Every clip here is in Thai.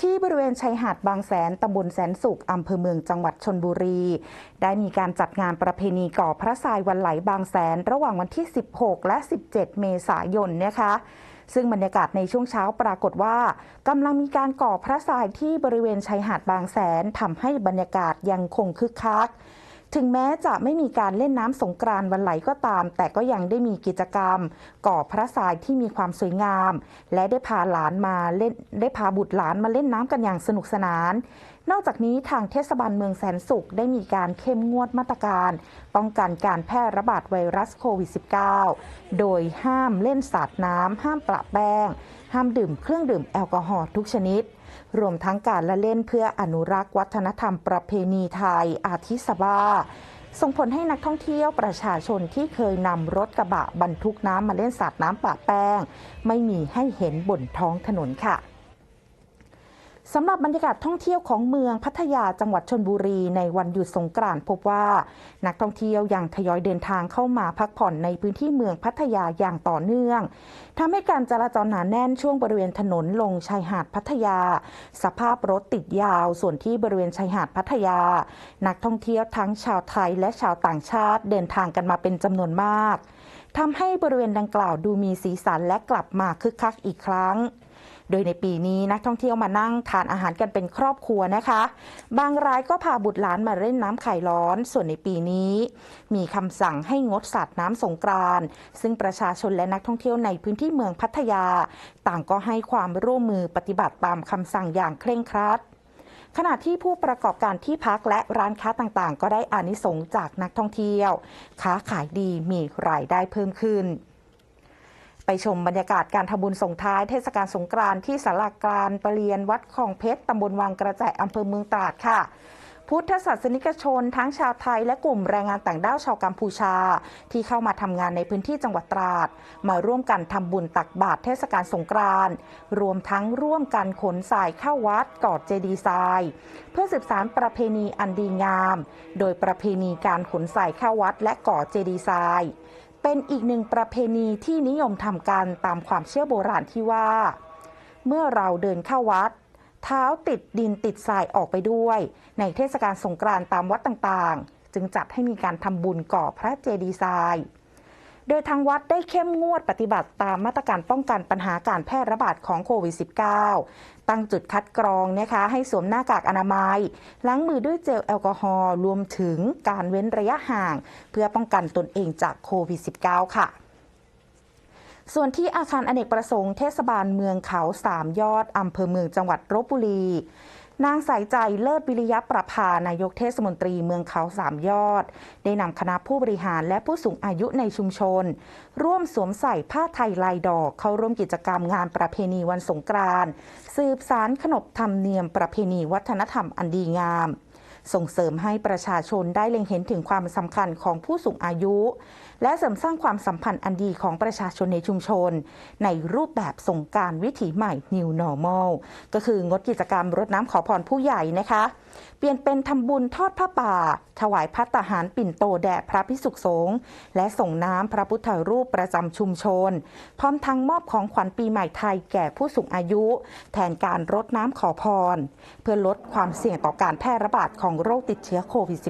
ที่บริเวณชายหาดบางแสนตำบลแสนสุขอำเภอเมืองจังหวัดชนบุรี ได้มีการจัดงานประเพณีก่อพระทรายวันไหลบางแสน ระหว่างวันที่ 16 และ 17 เมษายนนะคะซึ่งบรรยากาศในช่วงเช้าปรากฏว่ากำลังมีการก่อพระทรายที่บริเวณชายหาดบางแสนทำให้บรรยากาศยังคงคึกคัก ถึงแม้จะไม่มีการเล่นน้ำสงกรานต์วันไหลก็ตาม แต่ก็ยังได้มีกิจกรรม ก่อพระทรายที่มีความสวยงาม และได้พาหลานมาเล่นได้พาบุตรหลานมาเล่นน้ำกันอย่างสนุกสนาน นอกจากนี้ทางเทศบาลเมืองแสนสุขได้มีการเข้มงวดมาตรการ ป้องกันการแพร่ระบาดไวรัสโควิด -19 โดยห้ามเล่นสาดน้ำ ห้ามประแป้ง ห้ามดื่มเครื่องดื่มแอลกอฮอล์ทุกชนิด รวมทั้งการละเล่นเพื่ออนุรักษ์วัฒนธรรมประเพณีไทย อาทิสบาส่งผลให้นักท่องเที่ยวประชาชนที่เคยนำรถกระบะบรรทุกน้ำมาเล่นสาดน้ำปะแป้ง ไม่มีให้เห็นบนท้องถนนค่ะ สำหรับบรรยากาศท่องเที่ยวของเมืองพัทยาจังหวัดชนบุรีในวันหยุดสงกรานต์พบว่า นักท่องเที่ยวยังทยอยเดินทางเข้ามาพักผ่อนในพื้นที่เมืองพัทยาอย่างต่อเนื่องทำให้การจราจรหนาแน่นช่วงบริเวณถนนลงชายหาดพัทยา สภาพรถติดยาว ส่วนที่บริเวณชายหาดพัทยา นักท่องเที่ยวทั้งชาวไทยและชาวต่างชาติเดินทางกันมาเป็นจำนวนมาก ทำให้บริเวณดังกล่าวดูมีสีสันและกลับมาคึกคักอีกครั้ง โดยในปีนี้นักท่องเที่ยวมานั่งทานอาหารกันเป็นครอบครัวนะคะ บางรายก็พาบุตรหลานมาเล่นน้ำไข่ร้อน ส่วนในปีนี้ มีคำสั่งให้งดสาดน้ำสงกรานต์ซึ่งประชาชนและนักท่องเที่ยวในพื้นที่เมืองพัทยา ต่างก็ให้ความร่วมมือปฏิบัติตามคำสั่งอย่างเคร่งครัด ขณะที่ผู้ประกอบการที่พักและร้านค้าต่างๆ ก็ได้อานิสงส์จากนักท่องเที่ยว ค้าขายดีมีรายได้เพิ่มขึ้น ไปชมบรรยากาศการทำบุญส่งท้ายเทศกาลสงกรานต์ที่สารากลางประเรียนวัดคลองเพชรตำบลวังกระแจอำเภอเมืองตราดค่ะ พุทธศาสนิกชน ทั้งชาวไทยและกลุ่มแรงงานต่างด้าวชาวกัมพูชา ที่เข้ามาทำงานในพื้นที่จังหวัดตราด มาร่วมกันทำบุญตักบาตรเทศกาลสงกรานต์รวมทั้งร่วมกันขนสายเข้าวัดกอดเจดีย์ทราย เพื่อสืบสานประเพณีอันดีงาม โดยประเพณีการขนสายเข้าวัดและกอดเจดีย์ทราย เป็นอีกหนึ่งประเพณีที่นิยมทำกันตามความเชื่อโบราณที่ว่า เมื่อเราเดินเข้าวัด เท้าติดดินติดทรายออกไปด้วย ในเทศกาลสงกรานต์ตามวัดต่างๆ จึงจัดให้มีการทำบุญก่อพระเจดีย์ทรายโดยทางวัดได้เข้มงวดปฏิบัติตามมาตรการป้องกันปัญหาการแพร่ระบาดของโควิด -19 ตั้งจุดคัดกรองนะคะให้สวมหน้ากากอนามัย ล้างมือด้วยเจลแอลกอฮอล์รวมถึงการเว้นระยะห่าง เพื่อป้องกันตนเองจากโควิด -19 ค่ะ ส่วนที่อาคารอเนกประสงค์เทศบาลเมืองเขาสามยอดอำเภอเมืองจังหวัดลบบุรี นางสายใจเลิศวิริยะประภานายกเทศมนตรีเมืองเขาสามยอด ได้นำคณะผู้บริหารและผู้สูงอายุในชุมชน ร่วมสวมใส่ผ้าไทยลายดอก เข้าร่วมกิจกรรมงานประเพณีวันสงกรานต์สืบสารขนบธรรมเนียมประเพณีวัฒนธรรมอันดีงาม ส่งเสริมให้ประชาชนได้เล็งเห็นถึงความสำคัญของผู้สูงอายุ และเสริมสร้างความสัมพันธ์อันดีของประชาชนในชุมชน ในรูปแบบสงการวิถีใหม่ New Normal ก็คืองดกิจกรรมรดน้ำขอพรผู้ใหญ่นะคะ เปลี่ยนเป็นทำบุญทอดผ้าป่า ถวายพัตตาหารปิ่นโตแด่พระพิสุขสงฆ์และส่งน้ำพระพุทธรูปประจำชุมชน พร้อมทั้งมอบของขวัญปีใหม่ไทยแก่ผู้สูงอายุ แทนการรดน้ำขอพร เพื่อลดความเสี่ยงต่อการแพร่ระบาดของโรคติดเชื้อโควิด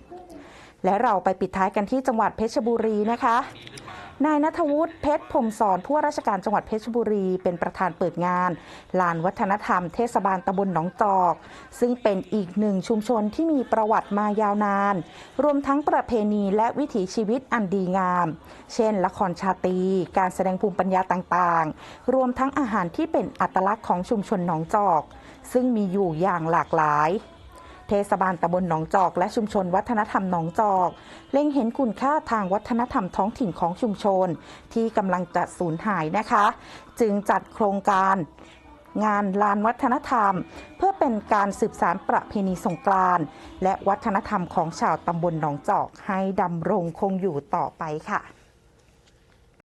-19 และเราไปปิดท้ายกันที่จังหวัดเพชรบุรีนะคะ นายนัทวุฒิเพชรพรมสอนผู้ว่าราชการจังหวัดเพชรบุรี เป็นประธานเปิดงาน ลานวัฒนธรรมเทศบาลตำบลหนองจอก ซึ่งเป็นอีกหนึ่งชุมชนที่มีประวัติมายาวนาน รวมทั้งประเพณีและวิถีชีวิตอันดีงาม เช่น ละครชาตรีการแสดงภูมิปัญญาต่างๆ รวมทั้งอาหารที่เป็นอัตลักษณ์ของชุมชนหนองจอก ซึ่งมีอยู่อย่างหลากหลาย เทศบาลตำบลหนองจอก และชุมชนวัฒนธรรมหนองจอก เล็งเห็นคุณค่าทางวัฒนธรรมท้องถิ่นของชุมชน ที่กำลังจะสูญหายนะคะ จึงจัดโครงการงานลานวัฒนธรรม เพื่อเป็นการสืบสารประเพณีสงกรานต์และวัฒนธรรมของชาวตำบลหนองจอกให้ดำรงคงอยู่ต่อไปค่ะ